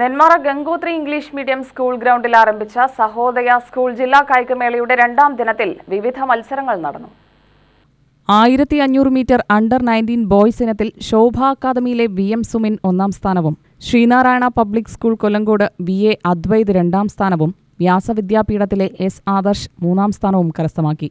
Nenmara Gangotri English medium school ഗ്രൗണ്ടിൽ ആരംഭിച്ച Sahodaya school ജില്ലാ കായികമേളയുടെ രണ്ടാം ദിനത്തിൽ വിവിധ മത്സരങ്ങൾ നടന്നു. ആയിരത്തി അഞ്ഞൂറ് മീറ്റർ അണ്ടർ നയന്റീൻ ബോയ്സ് ഇനത്തിൽ ശോഭ അക്കാദമിയിലെ വി എം സുമിൻ ഒന്നാം സ്ഥാനവും Sreenarayana public school Kollengode V A Advaith രണ്ടാം സ്ഥാനവും വ്യാസവിദ്യാപീഠത്തിലെ എസ് ആദർശ് മൂന്നാം സ്ഥാനവും കരസ്ഥമാക്കി.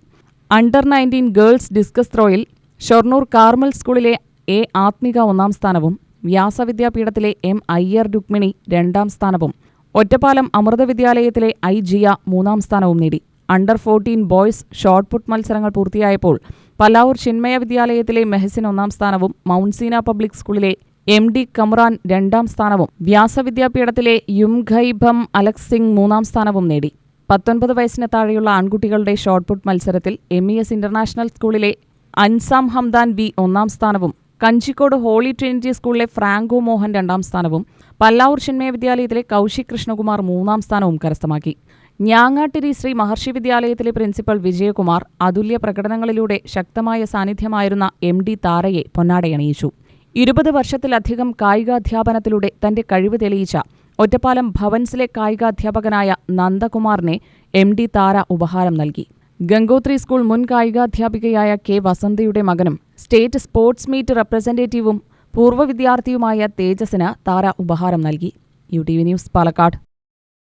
അണ്ടർ നയന്റീൻ ഗേൾസ് ഡിസ്കസ് ത്രോയിൽ ഷൊർണൂർ കാർമൽ സ്കൂളിലെ എ ആത്മിക ഒന്നാം സ്ഥാനവും വ്യാസവിദ്യാപീഠത്തിലെ എം അയ്യർ രുക്മിണി രണ്ടാം സ്ഥാനവും. ഒറ്റപ്പാലം അമൃത വിദ്യാലയത്തിലെ ഐ ജിയ മൂന്നാം സ്ഥാനവും നേടി. Under fourteen boys shot put മത്സരങ്ങൾ പൂർത്തിയായപ്പോൾ പലാവൂർ ചിന്മയ വിദ്യാലയത്തിലെ മെഹസിൻ ഒന്നാം സ്ഥാനവും മൗൺസീന പബ്ലിക് സ്കൂളിലെ എം ഡി കമ്രാൻ രണ്ടാം സ്ഥാനവും വ്യാസവിദ്യാപീഠത്തിലെ യുംഖൈബം അലക്സ് സിംഗ് മൂന്നാം സ്ഥാനവും നേടി. പത്തൊൻപത് വയസ്സിന് താഴെയുള്ള ആൺകുട്ടികളുടെ ഷോർട്ട് പുട്ട് മത്സരത്തിൽ എം ഇ എസ് ഇന്റർനാഷണൽ സ്കൂളിലെ അൻസാം ഹംദാൻ ബി ഒന്നാം സ്ഥാനവും കഞ്ചിക്കോട് ഹോളി ട്രിനിറ്റി സ്കൂളിലെ ഫ്രാങ്കോ മോഹൻ രണ്ടാം സ്ഥാനവും പല്ലാവൂർ ചിന്മയ വിദ്യാലയത്തിലെ കൗശിക് കൃഷ്ണകുമാർ മൂന്നാം സ്ഥാനവും കരസ്ഥമാക്കി. ഞാങ്ങാട്ടിരി ശ്രീ മഹർഷി വിദ്യാലയത്തിലെ പ്രിൻസിപ്പൽ വിജയകുമാർ അതുല്യ പ്രകടനങ്ങളിലൂടെ ശക്തമായ സാന്നിധ്യമായിരുന്ന എം ഡി താരയെ പൊന്നാടയണിയിച്ചു. ഇരുപത് വർഷത്തിലധികം കായികാധ്യാപനത്തിലൂടെ തന്റെ കഴിവ് തെളിയിച്ച ഒറ്റപ്പാലം ഭവൻസിലെ കായികാധ്യാപകനായ നന്ദകുമാറിനെ എം ഡി താര ഉപഹാരം നൽകി. ഗംഗോത്രി സ്കൂൾ മുൻ കായികാധ്യാപികയായ കെ വസന്തയുടെ മകനും സ്റ്റേറ്റ് സ്പോർട്സ് മീറ്റ് റെപ്രസെന്റേറ്റീവും പൂർവ വിദ്യാർത്ഥിയുമായ തേജസിന് താര ഉപഹാരം നൽകി. U T V news Palakkad.